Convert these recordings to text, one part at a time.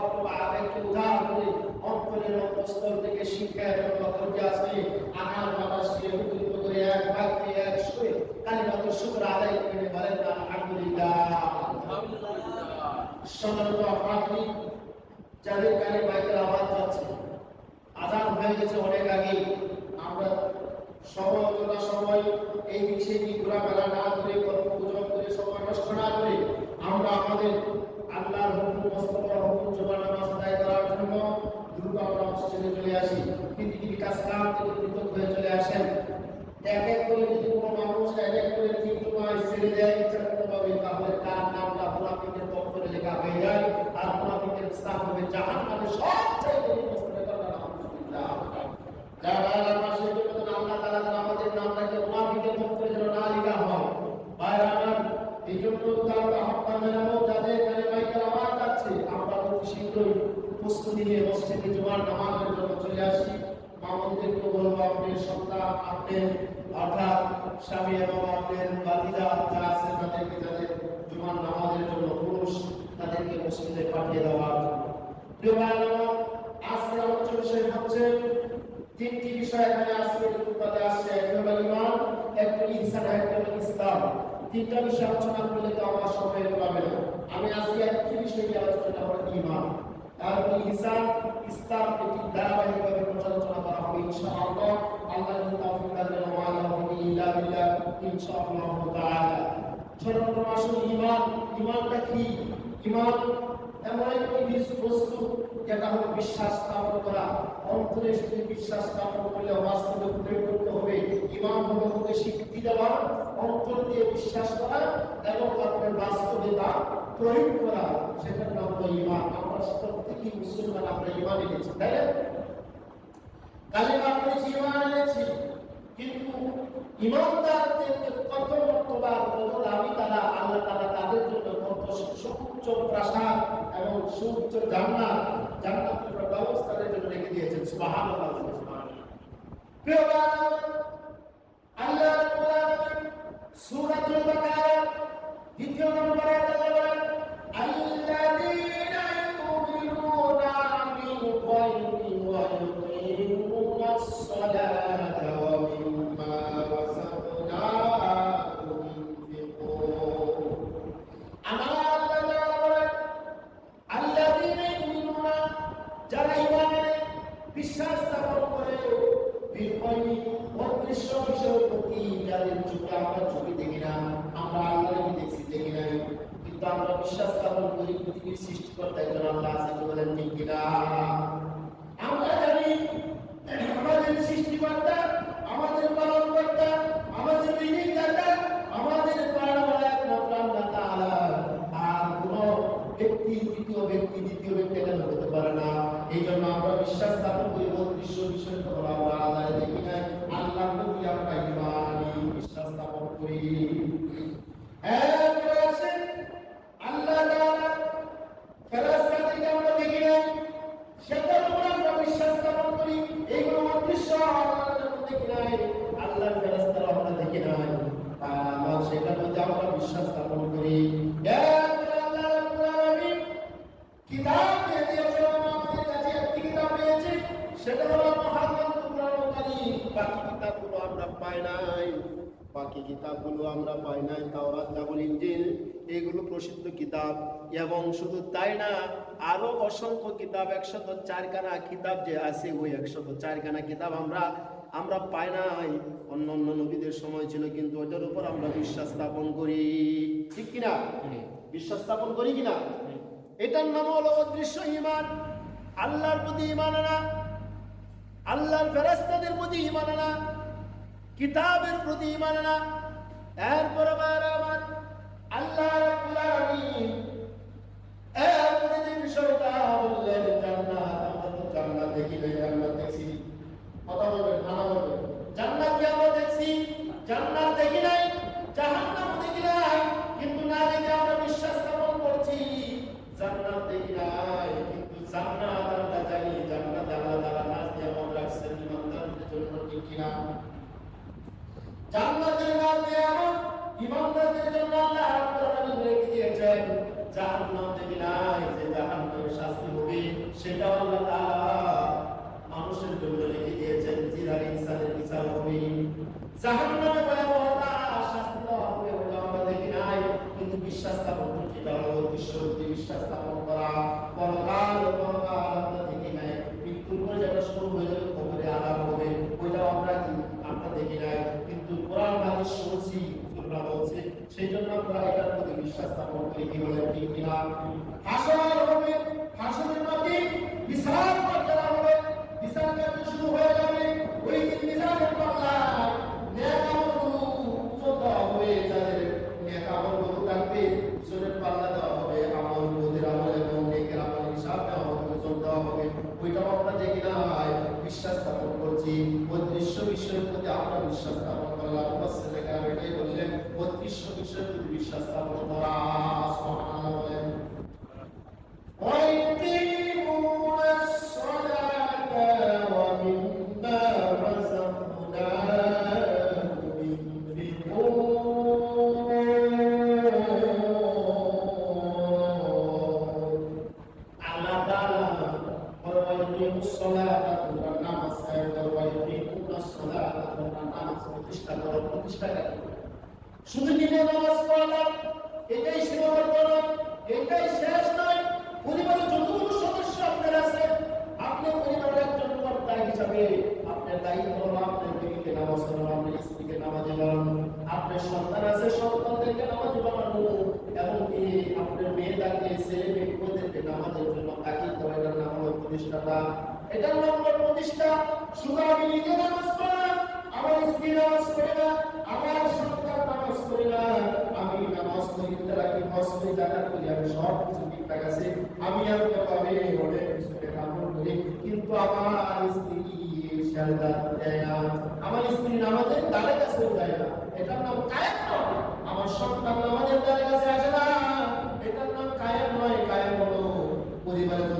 নিজের সব উদার করে অন্তরের অন্তঃস্থল থেকে শিক্ষা এবং ধৈর্য আসবে। আকার বাতাসকে একত্রিত করে এক বাক্যে এক সুরে কালিমাত শুকর আদায় করে বলেন আলহামদুলিল্লাহ। সম্মানিত আপনাদের যাদের কানে মাইকের আওয়াজ যাচ্ছে আজান হয়ে গেছে অনেক আগে আমরা সময় সময় এই বিষয়ে কি ঘোরাফেরা না করে গল্প করে সময় নষ্ট না করে আমরা আমাদের আল্লাহর হুকুম মোস্তফার হুকুম জমা নামাজ আদায় করার জন্য দ্রুত আমরা মসজিদে চলে আসি। পৃথিবীর কাজ কাম থেকে পৃথক হয়ে চলে আসেন। এক এক করে যদি কোনো মানুষ এক এক করে জমায় ছেড়ে দেয়, ইচ্ছাকৃতভাবে, তাহলে তার নামটা মুনাফিকের দপ্তরে লেখা হয়ে যায়। আর মুনাফিকের স্থান হবে জাহান নামে সবচেয়ে যারা আল্লাহ তাআলা আমাদের এই জন্য তার আহ্বান জানাব যাদের শীঘ্রই প্রস্তুতি নিয়ে মসজিদে জুমার নামাজের জন্য চলে আসি মামুনদেরকে বলব আপনার সন্তান আপনার অর্থাৎ স্বামী এবং আপনার বাদিদা যারা আছেন তাদেরকে যাদের জুমার নামাজের জন্য পুরুষ তাদেরকে মসজিদে পাঠিয়ে দেওয়ার আলোচনা করলে তো আমার সময় পাবে না। আমি আজকে একটি বিষয় নিয়ে আলোচনা করব ইমান তারপর ইহসান ইসলাম এটি ধারাবাহিকভাবে পর্যালোচনা করা হবে, ইনশাআল্লাহ। আল্লাহ দান করেন, ওয়া লা ইল্লা বিল্লাহ, ইনশাআল্লাহ তাআলা। সর্বপ্রথম আসুন ইমান ইমানটা কি? ইমান এমন একটি বস্তু যেটা হলো বিশ্বাস স্থাপন করা, অন্তরে শুধু বিশ্বাস স্থাপন করলে বাস্তবে প্রয়োগ করতে হবে। ইমান হলো মুখে স্বীকৃতি দেওয়া, অন্তর দিয়ে বিশ্বাস করা এবং আপনার বাস্তবে তা প্রয়োগ করা। সেটার নাম হলো ইমান। আমরা প্রত্যেকই মুসলমান, আমরা ইমান এনেছি, তাই না? কালিমা আপনি ইমান এনেছি, কিন্তু ইমানদারদের কত মর্তবা, কত দামি তারা, আল্লাহ তারা তাদের জন্য কত সুউচ্চ প্রাসাদ এবং সুউচ্চ জান্নাত জান্নাতের ব্যবস্থা তাদের জন্য রেখে দিয়েছেন। সুবহানাল্লাহ সুবহানাল্লাহ। প্রিয় ভাই আল্লাহ রাব্বুল আলামিন সূরাতুল বাকারা, দ্বিতীয় নম্বরে আল্লাহ বলেন, আল্লাযীনা ইউমিনুনা বিল গায়বি ওয়া ইউকিমুনাস সালাতা। বিশ্বাস স্থাপন করি পৃথিবীর সৃষ্টিকর্তা একজন আল্লাহ আছে বলেন ঠিক কিনা? আমরা জানি আমাদের সৃষ্টিকর্তা, আমাদের পালনকর্তা, আমাদের ঋণীদাতা আমাদের পালনওয়ালা একমাত্র আল্লাহ। তাআলা আর কোন ব্যক্তি তৃতীয় ব্যক্তি, দ্বিতীয় ব্যক্তি এখানে হতে পারে না। এই জন্য আমরা বিশ্বাস স্থাপন করি অদৃশ্য বিষয়ের কথা আমরা আল্লাহ দেখি নাই। আল্লাহর প্রতি আমরা ইমানি, বিশ্বাস স্থাপন করি। এরপরে সেটার মধ্যে আমরা বিশ্বাস স্থাপন করি। বাকি কিতাবগুলো আমরা পাই নাই বাকি তাওরাত, জাবুল, ইনজিল, এগুলো প্রসিদ্ধ কিতাব। এবং শুধু তাই না, আরও অসংখ্য কিতাব, একশত চারখানা কিতাব যে আছে, ওই একশত চারখানা কিতাব আমরা আমরা পাই নাই। অন্য অন্য নবীদের সময় ছিল কিন্তু ওটার উপর আমরা বিশ্বাস স্থাপন করি। ঠিক কিনা? বিশ্বাস স্থাপন করি কিনা? এটার নাম হলো অদৃশ্য ইমান আল্লাহর প্রতি ইমান আনা। আল্লাহর ফেরেস্তাদের প্রতি ইমান আনা। কিতাবের প্রতি ইমান আনা। এরপর আবার আমার আল্লাহ রাব্বুল আলামিন এরপরে যে বিষয়টা বললেন জান্নাত আমরা তো জান্নাত দেখি নাই জান্নাত দেখছি কথা বলবেন ভালো বলবেন জান্নাত কি আমরা দেখছি জান্নাত দেখি নাই জাহান্নাম দেখি নাই কিন্তু না দেখে আমরা বিশ্বাস স্থাপন করছি জান্নাত দেখি নাই কিন্তু জান্নাত আমরা জানি জান্নাত আল্লাহ তাআলা নাজ নিয়ামত রাখছেন ইমানদারদের জন্য ঠিক কিনা জান্নাতের নাম নিয়ামত জন্য আল্লাহ রাব্বুল দিয়েছেন? জাহান্নাম থেকে নাই, যে জাহান্নামের শাস্তি হবে সেটা আল্লাহ তাআলা মানুষের জন্য রেখে দিয়েছেন জিরার ইনসানের বিচার হবে। জাহান্নামে ভয়াবহতা শাস্তি দেওয়া হবে, ওটা আমরা দেখি নাই, কিন্তু বিশ্বাস স্থাপন হলো বিশ্বাস স্থাপন করা পরকাল পরকাল আমরা দেখি নাই মৃত্যুর পরে যেটা শুরু হয়ে যাবে কবরে আলাপ হবে ওইটাও আমরা কি আমরা দেখি নাই কিন্তু কোরআন হাদিস শুনছি হুজুররা বলছে, সেই জন্য আমরা এটার প্রতি বিশ্বাস স্থাপন করি, কি বলে, ঠিক কিনা? হাসার হবে, হাসানের মাটি বিশাল পর্যায়ে হবে, বিশাল কার্য শুরু হয়ে যাবে, ওই দিন মিজানের পাল্লায় নামাজ নামাজ নামাজ এটাই শেষ নয়। পরিবারের যতগুলো সদস্য আপনার আছে হিসাবে আপনার দায়িত্ব হলো আপনার নামাজ পড়ানো, আপনার নামাজে আপনার সন্তান আছে, সন্তানদেরকে নামাজে বানানো এমনকি আপনার মেয়ে থাকলে ছেলে মেয়েদেরকে নামাজের জন্য তাকিদ করে এটার নাম হলো প্রতিষ্ঠাতা। এটার নাম হলো প্রতিষ্ঠা। শুধু আমি নিজে নামাজ পড়া আমার স্ত্রী নামাজ পড়ে না, আমার সন্তান নামাজ পড়ে না। আমি নামাজ পড়ি তারাকি হজ করি জাকাত করি, আমি সব কিছু ঠিকঠাক আছে। আমি আর কিছু কামড় করি কিন্তু আমার স্ত্রী সারদা দেয় না। আমার স্ত্রী নামাজের দ্বারে কাছে দেয় না। এটার নাম কায়েম আমার সন্তান নামাজের দ্বারে কাছে আসে না। এটার নাম কায়েম নয়, কায়েম হলো পরিবারে যতগুলো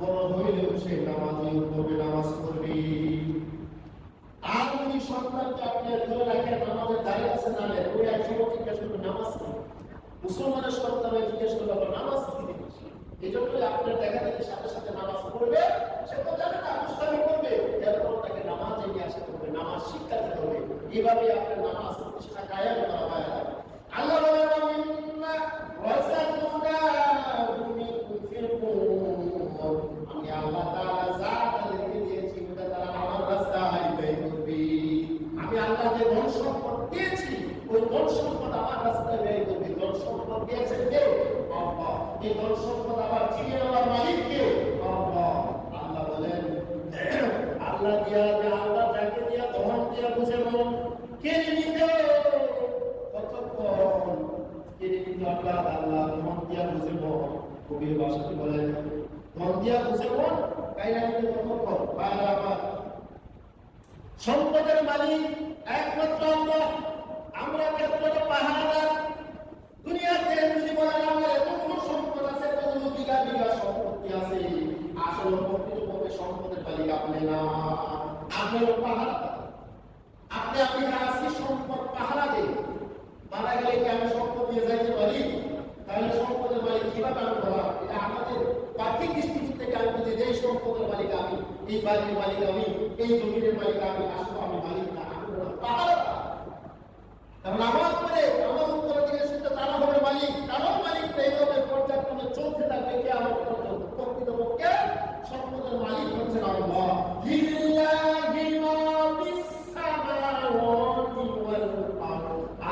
বড় হইলেও সে নামাজে করবে, নামাজ পড়বে। আর যদি সন্তানকে আপনি ধরে রাখেন নামাজের দাঁড়িয়ে আছে না ওই এক সময় জিজ্ঞেস করবে, নামাজ কি? মুসলমানের সন্তান হয়ে জিজ্ঞেস করলে আবার নামাজ কি? এই জন্য আপনার দেখা দেখে সাথে সাথে নামাজ পড়বে। সে তো জানে না মুসলামি করবে। এরপর তাকে নামাজে নিয়ে আসতে হবে, নামাজ শিক্ষা দিতে হবে। এইভাবে আপনার নামাজ প্রতিষ্ঠা কায়েম করা হয়। আল্লাহ বলেন আমিন্না রাযাকনাহুম ইউনফিকুন আমি আল্লাহ তাআলা যা তাদেরকে দিয়েছি ওটা তারা আমার রাস্তায় ব্যয় করবে আমি আল্লাহ যে ধন সম্পদ দিয়েছি ওই ধন সম্পদ আমার রাস্তায় ব্যয় করবে ধন সম্পদ দিয়েছেন কে আল্লাহ এই ধন সম্পদ আবার চিনিয়ে নেওয়ার মালিক কে আল্লাহ আল্লাহ বলেন আল্লাহ দিয়া যে আল্লাহ যাকে দিয়া ধন দিয়া বুঝে মন কে নিতে কতক্ষণ কে নিতে আল্লাহ আল্লাহ ধন দিয়া বুঝে মন কবির ভাষাতে বলেন ধন দিয়া বুঝে মন কাইরা নিতে কতক্ষণ বাইরে আমার সম্পদের মালিক একমাত্র আল্লাহ। আমরা ক্ষেত্রে পাহাড় দুনিয়াতে যদি বলেন আমার এতগুলো সম্পদ আছে কতগুলো বিঘা বিঘা সম্পত্তি আছে। আসলে প্রকৃতপক্ষে সম্পদের মালিক আপনি না। আপনি হলো পাহাড়। আপনি আপনি রাশি সম্পদ পাহারা দেন মারা গেলে কি আমি সম্পদ দিয়ে যাইতে পারি? তাহলে সম্পদের মালিক কীভাবে আমি বলা এটা আমাদের পার্থিক দৃষ্টিভূত থেকে আমি যদি এই সম্পদের মালিক আমি, এই বাড়ির মালিক আমি, এই জমির মালিক আমি আসব আমি মালিক না, আমি তাহলে কারণ মালিক, তারাও মালিক এইভাবে পর্যায়ক্রমে চলতে থাকবে কে আমার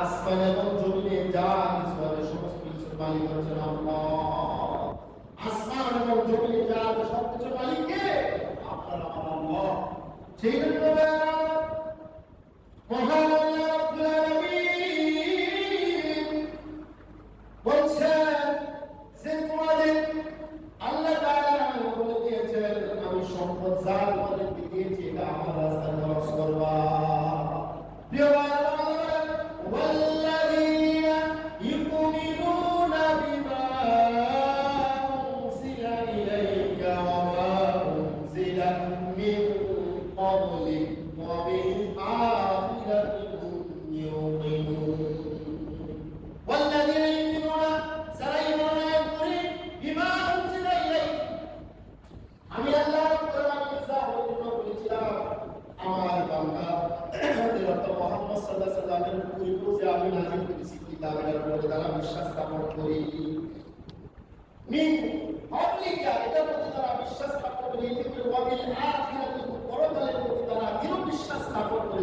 আসমান সেই জন্য মহান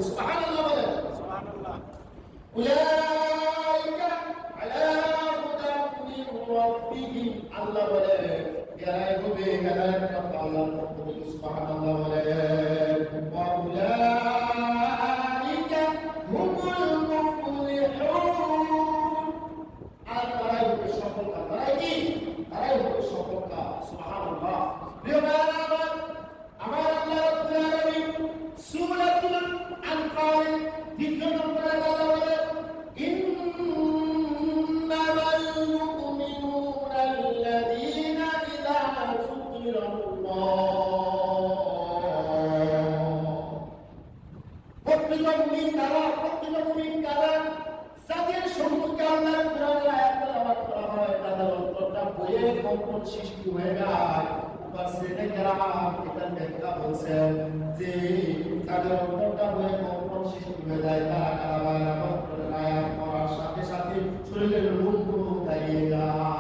স্থাপন করে সুবহানাল্লাহ বলেন। সুবহানাল্লাহ উলাইকা আলা হুদাম মিন রাব্বিহিম, আল্লাহ বলে এরাই হবে পক্ষ থেকে কম্পন সৃষ্টি হয়ে যায় মুফাসসিরিনে কেরাম এটা ব্যাখ্যা বলছেন যে তাদের অন্তরটা বয়ে কম্পন সৃষ্টি হয়ে যায় তারা কারা হয় আমার কোরআনের আয়াত পড়ার সাথে সাথে শরীরের রূপগুলো দাঁড়িয়ে যায়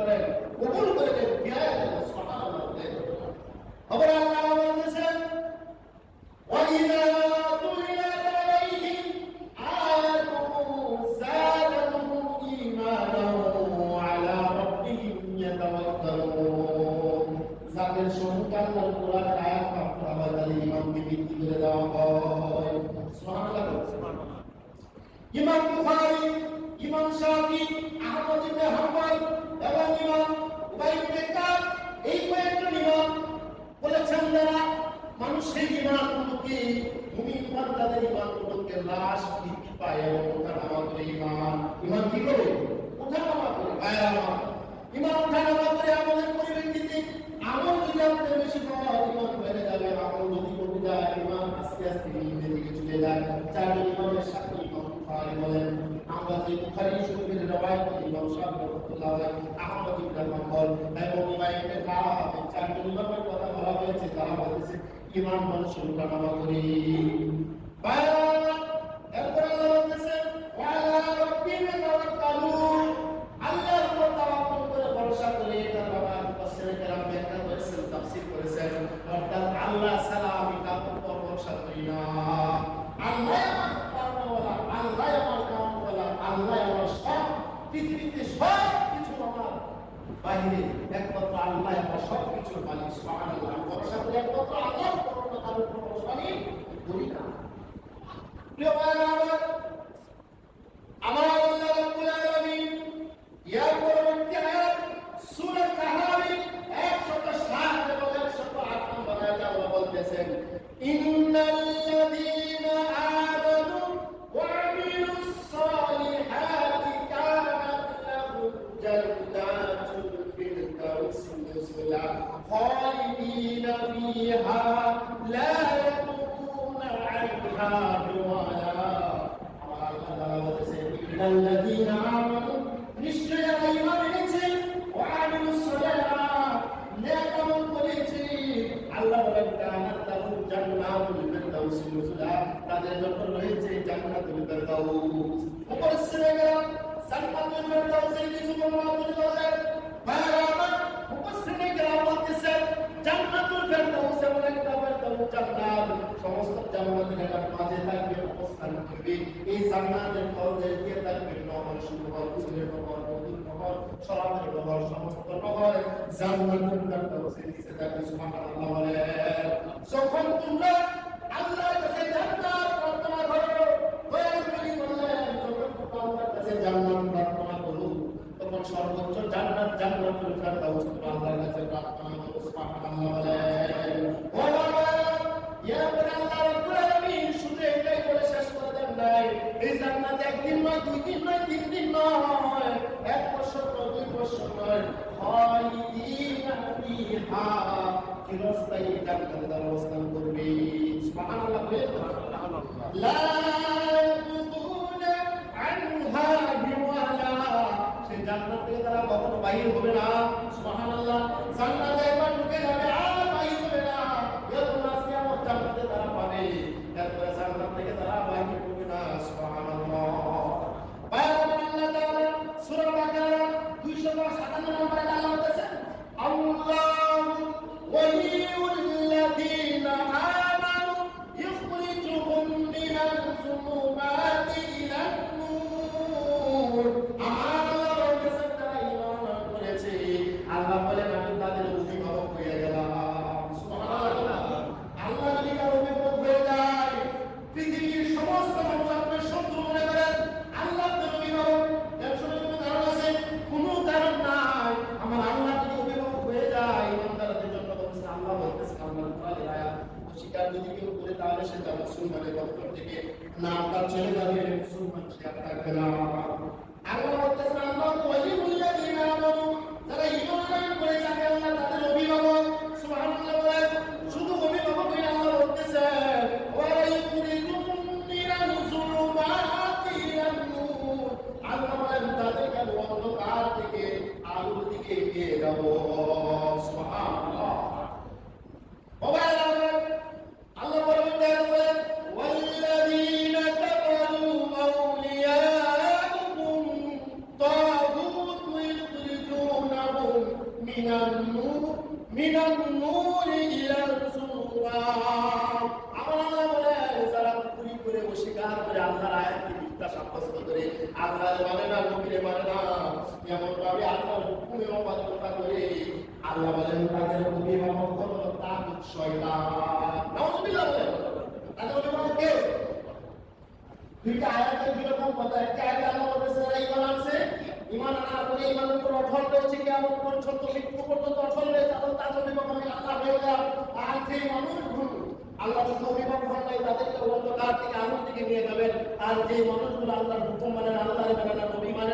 প্রার্থনা কি করেন কবুল করে দেন ফিরায় দেন সুবহানাল্লাহ বলেন আবার আল্লাহ বলতেছেন وَإِذَا تُلِيَتْ عَلَيْهِمْ آيَاتُهُ زَادَتْهُمْ إِيمَانًا وَعَلَى رَبِّهِمْ يَتَوَكَّلُونَ যাদের সম্মুখে আল্লাহর কোরআনের আয়াত পাঠ করা হয় তাদের ইমামকে বৃদ্ধি করে দেওয়া হয় সুবহানাল্লাহ ইমাম বুখারী মুমিন বান্দাদের ইমানগুলোকে লাশ বৃদ্ধি পায় এবং ওঠানামা করে ইমান। ইমান কি করে? ওঠানামা করে ভাইরা আমার ইমান ওঠানামা করে আমাদের পরিপ্রেক্ষিতে আমল যদি বেশি হয়, ইমান বেড়ে যাবে আমল যদি কমে যায়, ইমান আস্তে আস্তে নিম্নের দিকে চলে যায়। চারজন ইমামের সাথে ইমাম বুখারী বলেন, আমরা যে বুখারী শরীফের করি ইমাম শাফি রাহমাতুল্লাহ আহমদ ইবনে হাম্বল এবং ইমাম ইবনে এই চারজন ইমামের কথা বলা হয়েছে, তারা বলেছে ইমান মানুষের উঠানামা করে। আল্লাহ আল্লাহ আল্লাহ আল্লাহ আল্লাহ পৃথিবীতে সব কিছু আমার বাইরে একমাত্র আল্লাহ আমার সব কিছুর মালিক সুবহানাল্লাহ ভরসা করি একমাত্র আল্লাহর উপর কারোর উপর করি না আমার আমার আল্লাহ রাব্বুল আলামিন ইয়া পরবর্তী আয়াত সূরা কাহাফি 107 এবং 108 নম্বর আয়াতে আল্লাহ বলতেছেন ইন্নাল্লাযীনা আমানু ওয়া আমিলুস সালিহাতি কানাত লাহুম জান্নাতুল ফিরদাউস রাসূলুল্লাহ খালিদিনা ফিহা লা ইয়াকুনা আনহা বিওয়ালা আমার আল্লাহ তাআলা বলেছেন ইন্নাল্লাযীনা আমানু নিশ্চয় যারা ঈমান এনেছে ওয়া আমিলুস সালাত নেক আমল করেছে আল্লাহ বলেন কানাত লাহুম জান্নাতুল নুজুলা তাদের জন্য রয়েছে জান্নাতুল ফিরদাউস উপর শ্রেণি গেলাম জান্নাতুল ফিরদাউসের কিছু বর্ণনা তুলে ধরলেন ভাইরা আমার উপশ্রেণী গেলাম বলতেছেন জান্নাতুল ফিরদাউস এমন একটা ফিরদাউস সমস্ত জান্নাতের থাকবে অবস্থান করবে এই জান্নাতের তলে দিয়ে থাকবে নহর সুনহর কুলের নহর নহর সমস্ত নহর জান্নাতুল ফিরদাউসের নিচে থাকবে যখন তোমরা সর্বোচ্চ জান্নাত জান্নাতুল ফিরদাউস আল্লাহর কাছে প্রার্থনা করো, সুবহানাল্লাহ ও এটাই বলে শেষ করে দেন নাই এই জান্নাত একদিন নয়, দুই দিন নয়, তিন দিন নয়, এক বছর নয়, দুই বছর নয়। খালিদিনা ফিহা, চিরস্থায়ী জান্নাতে অবস্থান করবে। সেই জান্নাত থেকে তারা কখনো বাহির হবে না। সুবহানাল্লাহ জান্নাতে একবার শয়তান নাউজুবিল্লাহ কে আয়াতের বিরকম কথা একটা আয়াতে আল্লাহ তার অভিভাবক আমি আল্লাহ আর যে মানুষগুলো আল্লাহ শুধু অভিভাবক হন নাই তাদেরকে অন্ধকার থেকে আলোর দিকে নিয়ে যাবেন আর যে মানুষগুলো আল্লাহর হুকুম মানে না আল্লাহর মানে না নবী মানে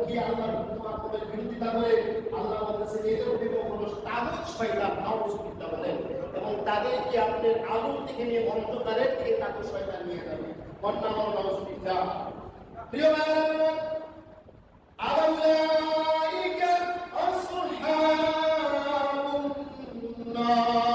কি আল্লাহর হুকুম আক্রমের বিরোধিতা করে আল্লাহ বলতেছে এদের অভিভাবক হলো তাগুত শয়তান নাউজুবিল্লাহ বলেন এবং তাদেরকে আপনার আলোর দিকে নিয়ে অন্ধকারের দিকে তাগুত শয়তান নিয়ে যাবে অন্যান্য নাউজুবিল্লাহ প্রিয় ভাইরা أولئك أصحاب النار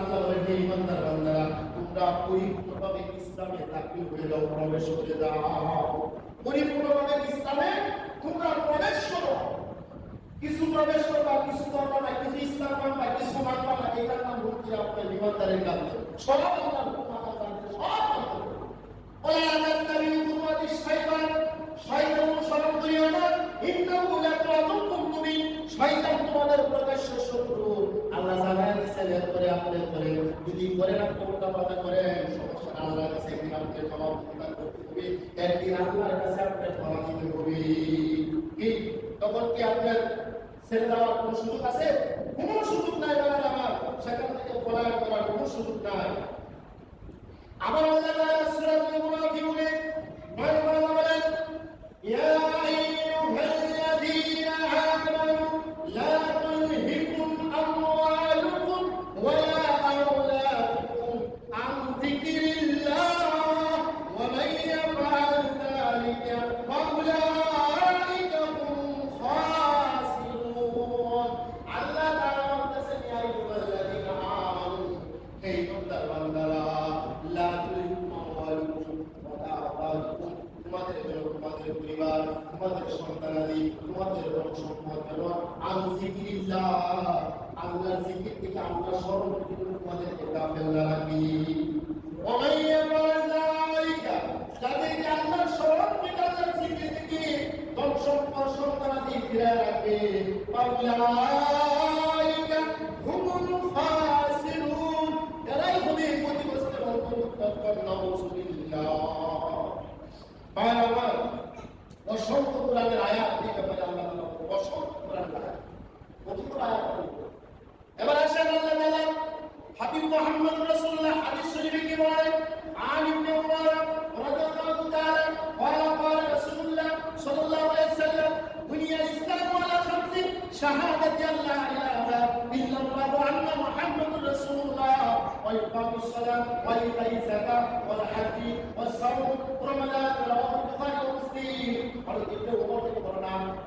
আল্লাহ বলেন হে ইমানদার বান্দারা তোমরা পরিপূর্ণভাবে ইসলামে যাও প্রবেশ করে যাও। পরিপূর্ণভাবে ইসলামে তোমরা প্রবেশ করো কিছু প্রবেশ করবা কিছু করবা না কিছু ইসলাম মানবা কিছু মানবা না এটার নাম ভর্তি আপনার বিমানদারের কাজ। সব তোমাদের প্রকাশ্য শত্রু। আল্লাহ জানায় দিয়েছেন এরপরে আপনি করে যদি করে না কোনটা করেন, সমস্যা আল্লাহর কাছে একদিন আপনাকে কাছে আপনাকে ক্ষমা দিতে তখন কি আপনার ছেড়ে দেওয়ার কোনো সুযোগ আছে? কোনো সুযোগ নাই বলেন আমার। সেখান থেকে পলায়ন করার কোনো সুযোগ নাই। আবার আল্লাহ তাআলা সূরা মুনাফিকুনে নয় নম্বর তুলহিকুম আমওয়ালুকুম ওয়ালা আওলাদুকুম আন যিকরিল্লাহ ওয়া মান ইয়াফআল যালিকা ফাউলাইকা হুম খাসিরুন আল্লাহ তাআলা বলতেছেন ইয়া আইয়ুহাল্লাযীনা আমানু হে ইমানদার বান্দারা লা তুলহিকুম আমওয়ালুকুম ওয়ালা আওলাদুকুম তোমাদের জন্য তোমাদের পরিবার তোমাদের সন্তানাদি তোমাদের ধন সম্পদ যেন আল্লাহ জিকির থেকে আল্লাহ স্মরণ থেকে তোমাদেরকে গাফেল না রাখি যাদেরকে আল্লাহ স্মরণ থেকে আল্লাহ জিকির থেকে ধ্বংস সন্তানা দিয়ে ফিরে রাখে এরাই হবে ক্ষতিগ্রস্তের অন্তর্ভুক্ত অসংখ্য কোরআনের আয়া এই ব্যাপারে আল্লাহ অসংখ্য কোরআনের এবার আসেন আল্লাহ তাআলা হাবিব মুহাম্মদ রাসূলুল্লাহ হাদিস শরীফে কি বলেন আন ইবনে উমর রাদিয়াল্লাহু তাআলা قال قال رسول الله صلى الله عليه وسلم بني الاسلام على خمس شهادة أن لا إله إلا الله وأن محمد رسول الله وإقام الصلاة وإيتاء الزكاة والحج والصوم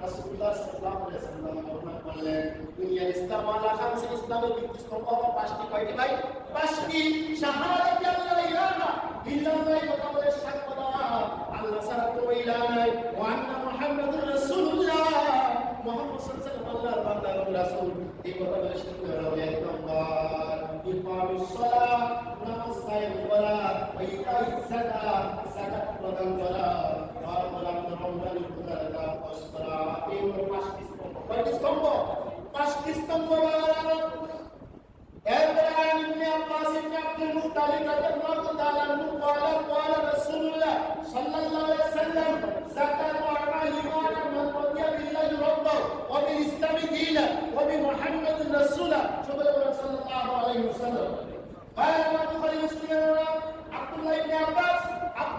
রাসূলুল্লাহ সাল্লাল্লাহু আলাইহি ওয়াসাল্লাম বর্ণনা করলেন দুনিয়ার ইসলাম আলা খামসে ইসলামের ভিত্তি স্তম্ভ হলো পাঁচটি কয়টি ভাই পাঁচটি ইলাহা সাক্ষ্য দেওয়া আল্লাহ ছাড়া কোনো ইলাহ নাই কথা বলে প্রদান করা আর বলাম রমজান রোজা করা এই হলো পাঁচটি স্তম্ভ কয়টি স্তম্ভ পাঁচটি স্তম্ভ বাংলা এরপরে আন Ibn Abbas Ibn Abdul Muttalib রাদিয়াল্লাহু তাআলা আনহু قال قال رسول الله صلى الله عليه وسلم زكاة أعمال إيمان من رضي بالله ربا وبالإسلام دينا وبمحمد رسولا شوف صلى الله عليه وسلم قال البخاري مسلم عبد الله بن عباس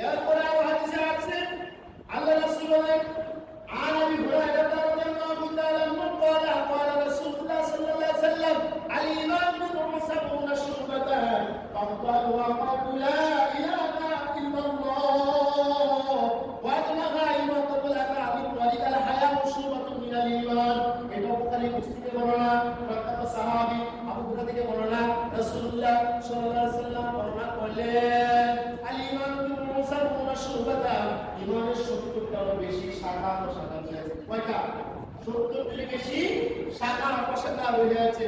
এরপরে হাদিসে আছে আল্লাহ রাসূল বলেন قال قال رسول الله صلى الله عليه وسلم الايمان بضع وسبعون شعبه افضلها قول لا اله الا الله وادناها اماطه الاذى عن الطريق الحياه شعبه من الايمان এটা বুখারী মুসলিমে বর্ণনা প্রখ্যাত সাহাবী আবু হুরায়রা থেকে বর্ণনা রাসূলুল্লাহ সাল্লাল্লাহু আলাইহি ওয়াসাল্লাম বর্ণনা করলেন আল ঈমান বিল সাবউনা শুবাতা ঈমানের সত্তরটারও বেশি শাখা প্রশাখা রয়েছে কয়টা সত্তরটির বেশি শাখা প্রশাখা রয়েছে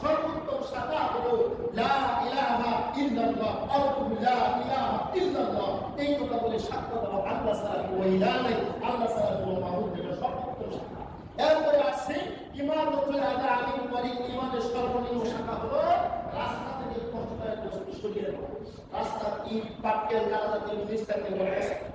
সর্বোত্তম শাখা হলো লা ইলাহা ইল্লাল্লাহ আল্লাহু লা ইলাহা ইল্লাল্লাহ। এই কথা বলে সাক্ষ্য দেওয়া আল্লাহ ছাড়া কোনো ইলাহ নেই। আল্লাহ ছাড়া কোনো মাবুদ নেই। সর্বোত্তম শাখা। এরপরে আসছে ইমান হচ্ছে আদা আলিম করি ইমানের সর্বনিম্ন শাখা হলো থেকে রাস্তার ইট পাটকেল জিনিস থাকলে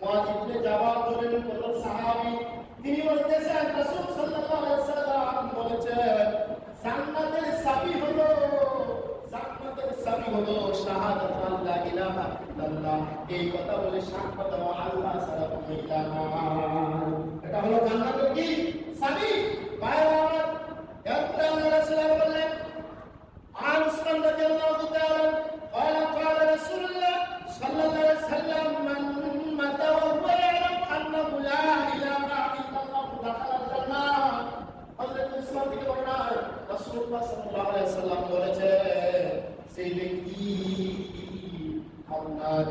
মুআজ জবাব জাবাল বলেন প্রথম সাহাবী। তিনি বলতেছেন, রাসূল সাল্লাল্লাহু আলাইহি সাল্লাম বলেছেন, জান্নাতের চাবি হলো, জান্নাতের চাবি হলো শাহাদাত আল্লাহ ইলাহা ইল্লাল্লাহ। এই কথা বলে সাক্ষ্য দাও আল্লাহ ছাড়া কোনো ইলাহ এটা হলো জান্নাতের কি? চাবি বাইরে আমার এরপরে আল্লাহ রাসূল বললেন আন উসমান রাদিয়াল্লাহু হযরত উসমান থেকে বর্ণনা রাসূলুল্লাহ সাল্লাল্লাহু আলাইহি সাল্লাম বলেছেন সেই ব্যক্তি আপনার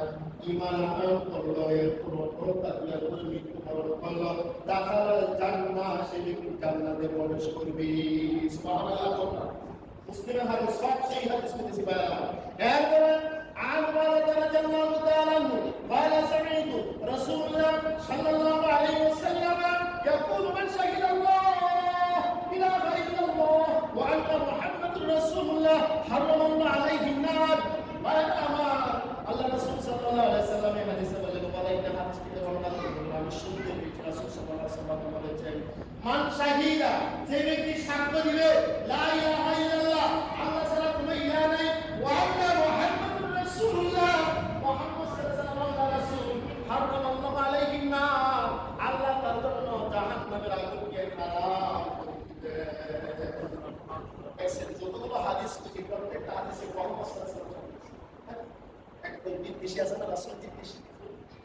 ঈমান আমল করলো এর পুরো তাকিয়া করে মৃত্যুবরণ করলো দাখাল জান্নাহ সেই ব্যক্তি জান্নাতে প্রবেশ করবে সুবহানাল্লাহ مسلم هذا الصوت شيء هذا اسمه سبايا ايضا عن والد رضي الله تعالى عنه قال سمعت رسول الله صلى الله عليه وسلم يقول من شهد الله আলাইহি বলেছেন মান শাহিদা, যে ব্যক্তি সাক্ষ্য দিবে, লা ইলাহা ইল্লাল্লাহ, আল্লাহ ছাড়া কোনো ইলাহ নাই। ওয়া আন্না মুহাম্মাদুর রাসূলুল্লাহ, মুহাম্মদ সাল্লাল্লাহু আলাইহি রাসূল হারামাল্লাহু আলাইহি নার। আল্লাহ তার জন্য জাহান্নামের আগুনকে হারাম যতগুলো হাদিস থেকে প্রত্যেকটা হাদিসে সাল্লাল্লাহু আলাইহি একদম বিদ্বেষী আছে না, রাসূল বিদ্বেষী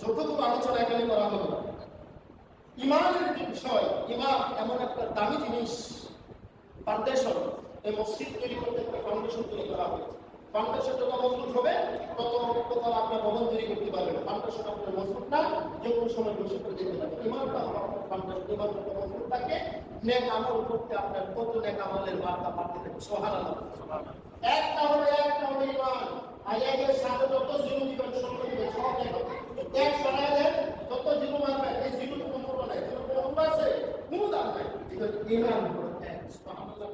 যতটুকু আলোচনা এখানে করা হলো। ইমানের বিষয় ইমান এমন একটা দামি জিনিস ফাউন্ডেশন এই মসজিদ তৈরি করতে একটা ফাউন্ডেশন তৈরি করা হয়েছে ফাউন্ডেশন যত মজবুত হবে, তত তত আপনার ভবন তৈরি করতে পারবেন। ফাউন্ডেশন আপনার মজবুত যে কোনো সময় বসে করে যেতে পারবে ইমানটা ফাউন্ডেশন ইমান মজবুত থাকে নেক আমল করতে আপনার কত নেক আমলের বার্তা পাঠাতে থাকে সুবহানাল্লাহ একটা হলো একটা হলো ইমান। আর একের সাথে যত জীবন দিবেন সঙ্গ সব হবে এক সরাই দেন তত জীবন মারবেন এই কোনো মূল্য নাই। কোনো আছে কোনো দাম নাই। এটা ইমান এক সুবহানাল্লাহ